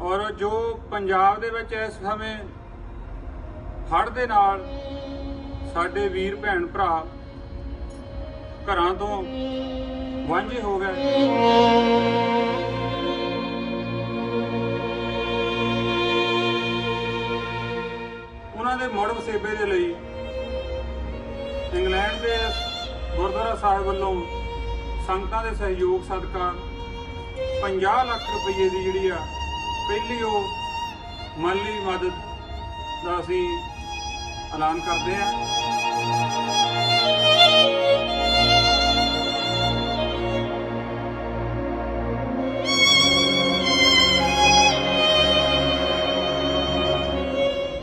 ਔਰ ਜੋ ਪੰਜਾਬ ਦੇ ਵਿੱਚ ਇਸ ਸਮੇਂ ਹੜ੍ਹ ਦੇ ਨਾਲ ਸਾਡੇ ਵੀਰ ਭੈਣ ਭਰਾ ਘਰਾਂ ਤੋਂ ਵਾਂਝੇ ਹੋ ਗਏ। ਉਹਨਾਂ ਦੇ ਮੁੜ ਵਸੇਬੇ ਦੇ ਲਈ ਇੰਗਲੈਂਡ ਦੇ ਗੁਰਦੁਆਰਾ ਸਾਹਿਬ ਵੱਲੋਂ ਸੰਗਤਾਂ ਦੇ ਸਹਿਯੋਗ ਸਦਕਾ 50 ਲੱਖ ਰੁਪਏ ਦੀ ਜਿਹੜੀ ਆ ਪਹਿਲੀ ਉਹ ਮਾਲੀ ਮਦਦ ਦਾ ਅਸੀਂ ਐਲਾਨ ਕਰਦੇ ਹਾਂ।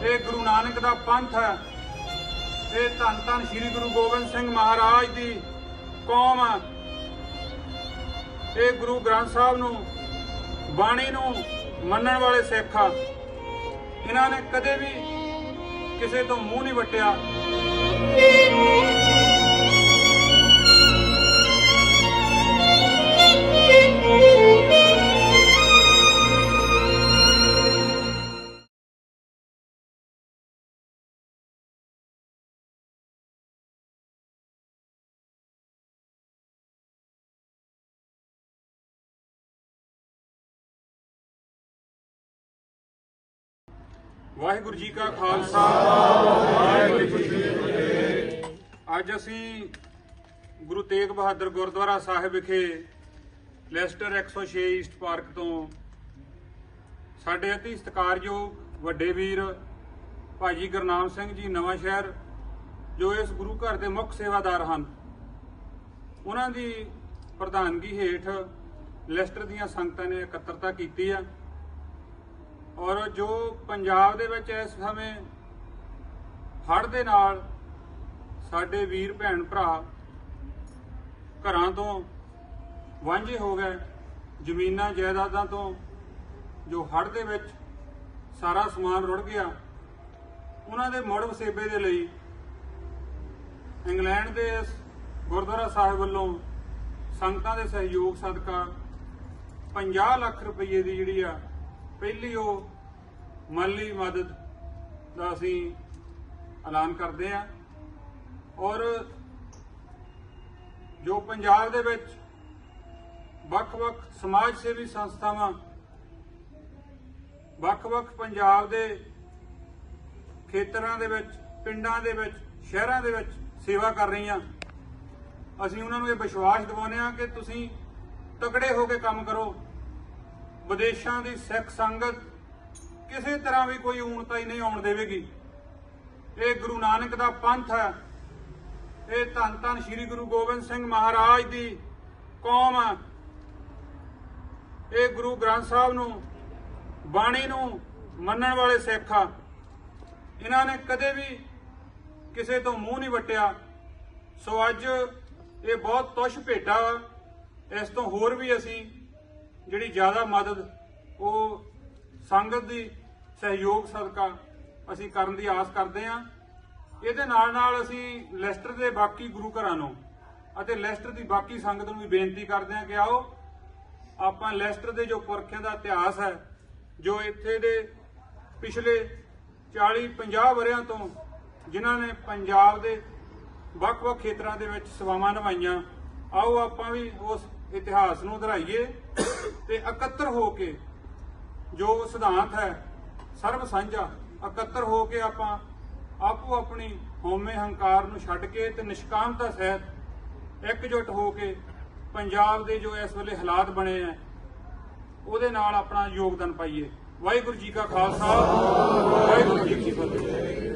ਇਹ ਗੁਰੂ ਨਾਨਕ ਦਾ ਪੰਥ ਹੈ। ਇਹ ਧੰਨ ਧੰਨ ਸ੍ਰੀ ਗੁਰੂ ਗੋਬਿੰਦ ਸਿੰਘ ਮਹਾਰਾਜ ਦੀ ਕੌਮ ਹੈ। ਇਹ ਗੁਰੂ ਗ੍ਰੰਥ ਸਾਹਿਬ ਨੂੰ ਬਾਣੀ ਨੂੰ ਮੰਨਣ ਵਾਲੇ ਸਿੱਖ ਆ। ਇਹਨਾਂ ਨੇ ਕਦੇ ਵੀ ਕਿਸੇ ਤੋਂ ਮੂੰਹ ਨਹੀਂ ਵਟਿਆ। ਵਾਹਿਗੁਰੂ ਜੀ ਕਾ ਖਾਲਸਾ। ਵਾਹਿਗੁਰੂ ਜੀ ਕੀ ਫਤਿਹ ਅੱਜ ਅਸੀਂ ਗੁਰੂ ਤੇਗ ਬਹਾਦਰ ਗੁਰਦੁਆਰਾ ਸਾਹਿਬ ਵਿਖੇ ਲੈਸਟਰ 106 ਈਸਟ ਪਾਰਕ ਤੋਂ ਸਾਡੇ ਅਤੀ ਸਤਿਕਾਰਯੋਗ ਵੱਡੇ ਵੀਰ ਭਾਜੀ ਗੁਰਨਾਮ ਸਿੰਘ ਜੀ ਨਵਾਂ ਸ਼ਹਿਰ, ਜੋ ਇਸ ਗੁਰੂ ਘਰ ਦੇ ਮੁੱਖ ਸੇਵਾਦਾਰ ਹਨ। ਉਹਨਾਂ ਦੀ ਪ੍ਰਧਾਨਗੀ ਹੇਠ ਲੈਸਟਰ ਦੀਆਂ ਸੰਗਤਾਂ ਨੇ ਇਕੱਤਰਤਾ ਕੀਤੀ ਆ। ਔਰ ਜੋ ਪੰਜਾਬ ਦੇ ਵਿੱਚ ਇਸ ਸਮੇਂ ਹੜ੍ਹ ਦੇ ਨਾਲ ਸਾਡੇ ਵੀਰ ਭੈਣ ਭਰਾ ਘਰਾਂ ਤੋਂ ਵਾਂਝੇ ਹੋ ਗਏ, ਜ਼ਮੀਨਾਂ ਜਾਇਦਾਦਾਂ ਤੋਂ ਜੋ ਹੜ੍ਹ ਦੇ ਵਿੱਚ ਸਾਰਾ ਸਮਾਨ ਰੁੜ ਗਿਆ, ਉਹਨਾਂ ਦੇ ਮੁੜ ਵਸੇਬੇ ਦੇ ਲਈ ਇੰਗਲੈਂਡ ਦੇ ਇਸ ਗੁਰਦੁਆਰਾ ਸਾਹਿਬ ਵੱਲੋਂ ਸੰਗਤਾਂ ਦੇ ਸਹਿਯੋਗ ਸਦਕਾ 50 ਲੱਖ ਰੁਪਏ ਦੀ ਜਿਹੜੀ ਆ ਪਹਿਲੀ ਉਹ ਮਾਲੀ ਮਦਦ ਦਾ ਅਸੀਂ ਐਲਾਨ ਕਰਦੇ ਹਾਂ। ਔਰ ਜੋ ਪੰਜਾਬ ਦੇ ਵਿੱਚ ਵੱਖ-ਵੱਖ ਸਮਾਜ ਸੇਵੀ ਸੰਸਥਾਵਾਂ, ਵੱਖ-ਵੱਖ ਪੰਜਾਬ ਦੇ ਖੇਤਰਾਂ ਦੇ ਵਿੱਚ, ਪਿੰਡਾਂ ਦੇ ਵਿੱਚ, ਸ਼ਹਿਰਾਂ ਦੇ ਵਿੱਚ ਸੇਵਾ ਕਰ ਰਹੀਆਂ। ਅਸੀਂ ਉਹਨਾਂ ਨੂੰ ਇਹ ਵਿਸ਼ਵਾਸ ਦਿਵਾਉਂਦੇ ਹਾਂ ਕਿ ਤੁਸੀਂ ਤਕੜੇ ਹੋ ਕੇ ਕੰਮ ਕਰੋ। ਵਿਦੇਸ਼ਾਂ ਦੀ ਸਿੱਖ ਸੰਗਤ ਕਿਸੇ ਤਰ੍ਹਾਂ ਵੀ ਕੋਈ ਊਣਤਾ ਹੀ ਨਹੀਂ ਆਉਣ ਦੇਵੇਗੀ। ਇਹ ਗੁਰੂ ਨਾਨਕ ਦਾ ਪੰਥ ਹੈ। ਇਹ ਧੰਨ ਧੰਨ ਸ੍ਰੀ ਗੁਰੂ ਗੋਬਿੰਦ ਸਿੰਘ ਮਹਾਰਾਜ ਦੀ ਕੌਮ ਹੈ। ਇਹ ਗੁਰੂ ਗ੍ਰੰਥ ਸਾਹਿਬ ਨੂੰ, ਬਾਣੀ ਨੂੰ ਮੰਨਣ ਵਾਲੇ ਸਿੱਖ ਆ। ਇਹਨਾਂ ਨੇ ਕਦੇ ਵੀ ਕਿਸੇ ਤੋਂ ਮੂੰਹ ਨਹੀਂ ਵਟਿਆ। ਸੋ ਅੱਜ ਇਹ ਬਹੁਤ ਤੁਸ਼ ਭੇਟਾ ਵਾ। ਇਸ ਤੋਂ ਹੋਰ ਵੀ ਅਸੀਂ ਜਿਹੜੀ ਜ਼ਿਆਦਾ ਮਦਦ, ਉਹ ਸੰਗਤ ਦੀ ਸਹਿਯੋਗ ਸਦਕਾ ਅਸੀਂ ਕਰਨ ਦੀ ਆਸ ਕਰਦੇ ਹਾਂ। ਇਹਦੇ ਨਾਲ ਨਾਲ ਅਸੀਂ ਲੈਸਟਰ ਦੇ ਬਾਕੀ ਗੁਰੂ ਘਰਾਂ ਨੂੰ ਅਤੇ ਲੈਸਟਰ ਦੀ ਬਾਕੀ ਸੰਗਤ ਨੂੰ ਵੀ ਬੇਨਤੀ ਕਰਦੇ ਹਾਂ ਕਿ ਆਓ, ਆਪਾਂ ਲੈਸਟਰ ਦੇ ਜੋ ਪੁਰਖਿਆਂ ਦਾ ਇਤਿਹਾਸ ਹੈ, ਜੋ ਇੱਥੇ ਦੇ ਪਿਛਲੇ 40 50 ਵਰਿਆਂ ਤੋਂ ਜਿਨ੍ਹਾਂ ਨੇ ਪੰਜਾਬ ਦੇ ਵੱਖ-ਵੱਖ ਖੇਤਰਾਂ ਦੇ ਵਿੱਚ ਸੇਵਾਵਾਂ ਨਿਭਾਈਆਂ, ਆਓ ਆਪਾਂ ਵੀ ਉਸ ਇਤਿਹਾਸ ਨੂੰ ਦੁਹਰਾਈਏ ਤੇ ਇਕੱਤਰ ਹੋ ਕੇ ਜੋ ਸਿਧਾਂਤ ਹੈ ਸਰਬ ਸਾਂਝਾ, ਇਕੱਤਰ ਹੋ ਕੇ ਆਪਾਂ ਆਪੋ ਆਪਣੀ ਹਉਮੈ ਹੰਕਾਰ ਨੂੰ ਛੱਡ ਕੇ ਤੇ ਨਿਸ਼ਕਾਮਤਾ ਸਹਿਤ ਇਕਜੁੱਟ ਹੋ ਕੇ ਪੰਜਾਬ ਦੇ ਜੋ ਇਸ ਵੇਲੇ ਹਾਲਾਤ ਬਣੇ ਆ, ਉਹਦੇ ਨਾਲ ਆਪਣਾ ਯੋਗਦਾਨ ਪਾਈਏ। ਵਾਹਿਗੁਰੂ ਜੀ ਕਾ ਖਾਲਸਾ, ਵਾਹਿਗੁਰੂ ਜੀ ਕੀ ਫਤਿਹ।